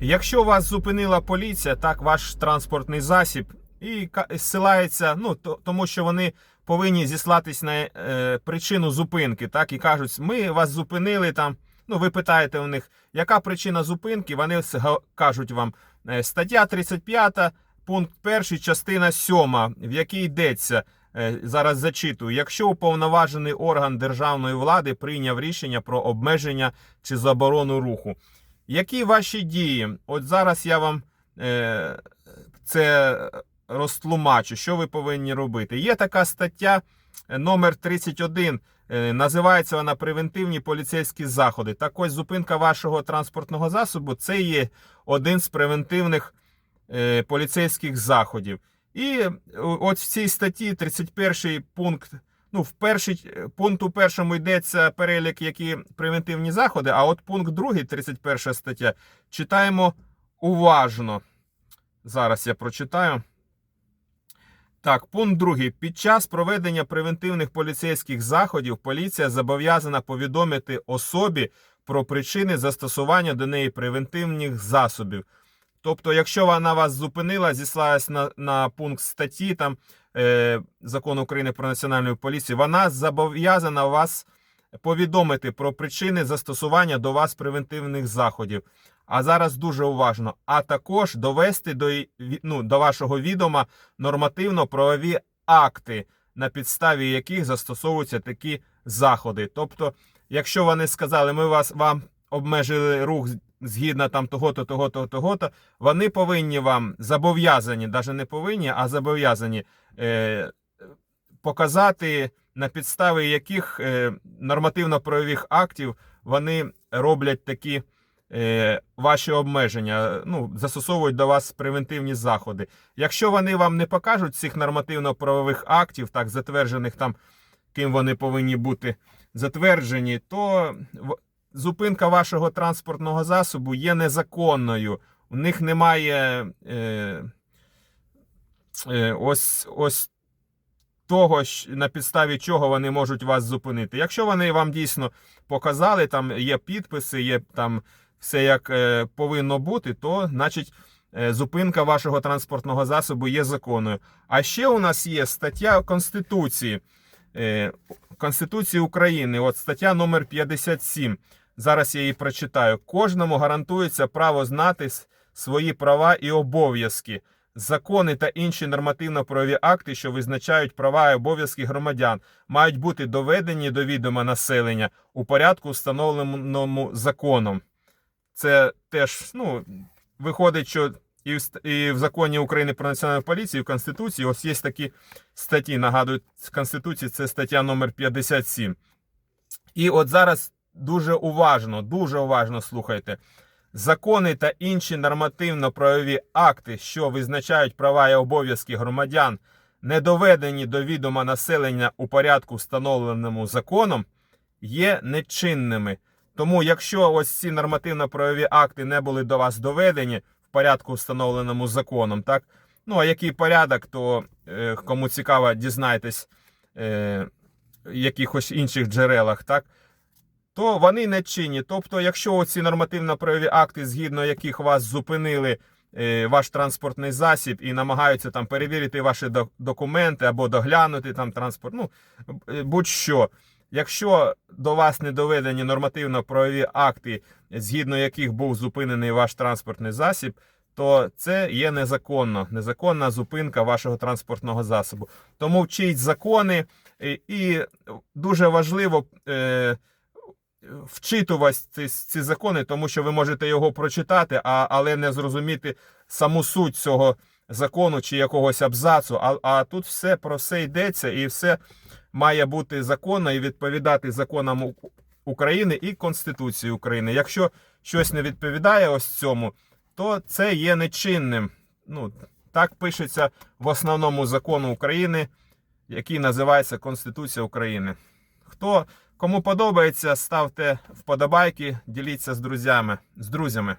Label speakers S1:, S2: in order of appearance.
S1: Якщо вас зупинила поліція, так ваш транспортний засіб, і зсилається, ну то, тому що вони повинні зіслатись на е, причину зупинки, так і кажуть, ми вас зупинили там. Ну, ви питаєте у них, яка причина зупинки? Вони кажуть вам е, стаття 35, пункт 1, частина 7, в якій йдеться. е, Зараз зачитую. Якщо уповноважений орган державної влади прийняв рішення про обмеження чи заборону руху, які ваші дії? От зараз я вам е, це розтлумачу, що ви повинні робити. Є така стаття е, номер 31. е, Називається вона превентивні поліцейські заходи. Так ось зупинка вашого транспортного засобу це є один з превентивних е, поліцейських заходів. І от в цій статті 31 пункт. Ну, в перший пункт у першому йдеться перелік, які превентивні заходи, а от пункт 2, 31 стаття, читаємо уважно. Зараз я прочитаю. Так, пункт 2. Під час проведення превентивних поліцейських заходів поліція зобов'язана повідомити особі про причини застосування до неї превентивних засобів. Тобто, якщо вона вас зупинила, зіслалась на, на пункт статті там, е, Закону України про національну поліцію, вона зобов'язана вас повідомити про причини застосування до вас превентивних заходів. А зараз дуже уважно, а також довести до, ну, до вашого відома нормативно-правові акти, на підставі яких застосовуються такі заходи. Тобто, якщо вони сказали, ми вас вам обмежили рух згідно там того-то, того-то, того-то, вони повинні вам зобов'язані, навіть не повинні, а зобов'язані е, показати на підставі яких е, нормативно-правових актів вони роблять такі е, ваші обмеження, ну, застосовують до вас превентивні заходи. Якщо вони вам не покажуть цих нормативно-правових актів, так затверджених там, ким вони повинні бути затверджені, то зупинка вашого транспортного засобу є незаконною. У них немає е, е, ось, ось того, на підставі чого вони можуть вас зупинити. Якщо вони вам дійсно показали, там є підписи, є там все як е, повинно бути, то значить е, зупинка вашого транспортного засобу є законною. А ще у нас є стаття Конституції. Е, Конституції України, от стаття номер 57. Зараз я її прочитаю. Кожному гарантується право знати свої права і обов'язки, закони та інші нормативно-правові акти, що визначають права і обов'язки громадян, мають бути доведені до відома населення у порядку, встановленому законом. Це теж ну, виходить, що і в, і в законі України про національну поліцію, і в Конституції, ось є такі статті. Нагадую, з Конституції це стаття номер 57. І от зараз дуже уважно, дуже уважно слухайте. Закони та інші нормативно-правові акти, що визначають права і обов'язки громадян, не доведені до відома населення у порядку, встановленому законом, є нечинними. Тому, якщо ось ці нормативно-правові акти не були до вас доведені в порядку, встановленому законом, так ну а який порядок, то е, кому цікаво, дізнайтесь е, якихось інших джерелах, так то вони не чинні. Тобто, якщо ці нормативно-правові акти, згідно яких вас зупинили е, ваш транспортний засіб і намагаються там перевірити ваші до- документи або доглянути там транспорт, ну е, будь-що. Якщо до вас не доведені нормативно-правові акти, згідно яких був зупинений ваш транспортний засіб, то це є незаконно, незаконна зупинка вашого транспортного засобу. Тому вчіть закони, і, і дуже важливо е, вчитувати ці, закони, тому що ви можете його прочитати, але не зрозуміти саму суть цього закону чи якогось абзацу. А, а тут все про все йдеться, і все має бути законно і відповідати законам України і Конституції України. Якщо щось не відповідає ось цьому, то це є нечинним. Ну, так пишеться в основному закону України, який називається Конституція України. Хто кому подобається, ставте вподобайки, діліться з друзями. З друзями.